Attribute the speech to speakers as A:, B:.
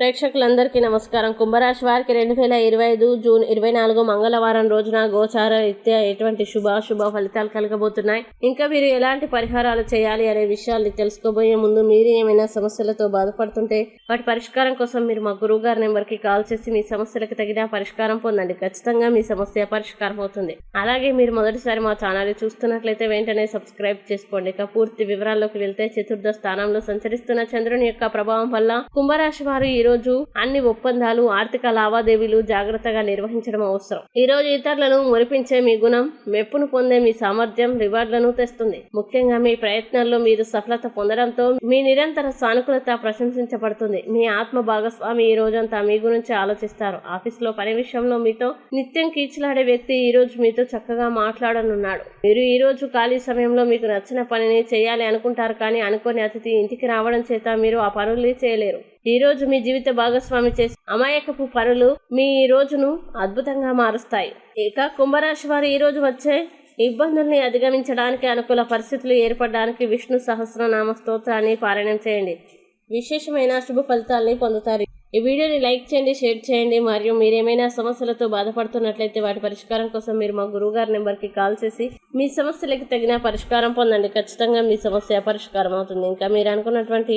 A: ప్రేక్షకులందరికీ నమస్కారం. కుంభరాశి వారికి రెండు వేల ఇరవై ఐదు జూన్ ఇరవై నాలుగు మంగళవారం రోజున గోచార రీత్యా ఎటువంటి శుభాశుభ ఫలితాలు కలగబోతున్నాయి. ఇంకా మీరు ఎలాంటి పరిహారాలు చేయాలి అనే విషయాల్ని తెలుసుకోబోయే ముందు మీరు ఏమైనా సమస్యలతో బాధపడుతుంటే వాటి పరిష్కారం కోసం మీరు మా గురువు గారి నెంబర్కి కాల్ చేసి మీ సమస్యలకు తగిన పరిష్కారం పొందండి. ఖచ్చితంగా మీ సమస్య పరిష్కారం అవుతుంది. అలాగే మీరు మొదటిసారి మా ఛానల్ చూస్తున్నట్లయితే వెంటనే సబ్స్క్రైబ్ చేసుకోండి. ఇక పూర్తి వివరాల్లోకి వెళ్తే చతుర్థ స్థానంలో సంచరిస్తున్న చంద్రుని యొక్క ప్రభావం వల్ల కుంభరాశి వారు ఈ రోజు అన్ని ఒప్పందాలు ఆర్థిక లావాదేవీలు జాగ్రత్తగా నిర్వహించడం అవసరం. ఈ రోజు ఇతరులను మురిపించే మీ గుణం మెప్పును పొందే మీ సామర్థ్యం రివార్డులను తెస్తుంది. ముఖ్యంగా మీ ప్రయత్నాల్లో మీరు సఫలత పొందడంతో మీ నిరంతర సానుకూలత ప్రశంసించబడుతుంది. మీ ఆత్మ భాగస్వామి ఈ రోజంతా మీ గురించి ఆలోచిస్తారు. ఆఫీసులో పని విషయంలో మీతో నిత్యం కీచులాడే వ్యక్తి ఈ రోజు మీతో చక్కగా మాట్లాడనున్నాడు. మీరు ఈ రోజు ఖాళీ సమయంలో మీకు నచ్చిన పనిని చేయాలి అనుకుంటారు కానీ అనుకోని అతిథి ఇంటికి రావడం చేత మీరు ఆ పనులు చేయలేరు. ఈ రోజు మీ జీవిత భాగస్వామి చేసే అమాయకపు పనులు మీ రోజును అద్భుతంగా మారుస్తాయి. ఇక కుంభరాశి వారు ఈ రోజు వచ్చే ఇబ్బందుల్ని అధిగమించడానికి అనుకూల పరిస్థితులు ఏర్పడడానికి విష్ణు సహస్రనామ స్తోత్రాన్ని పారాయణం చేయండి. విశేషమైన శుభ ఫలితాల్ని పొందుతారు. ఈ వీడియోని లైక్ చేయండి షేర్ చేయండి మరియు మీరేమైనా సమస్యలతో బాధపడుతున్నట్లయితే వాటి పరిష్కారం కోసం మీరు మా గురువుగారి నెంబర్కి కాల్ చేసి మీ సమస్యలకు తగిన పరిష్కారం పొందండి. ఖచ్చితంగా మీ సమస్య పరిష్కారం అవుతుంది. ఇంకా మీరు అనుకున్నటువంటి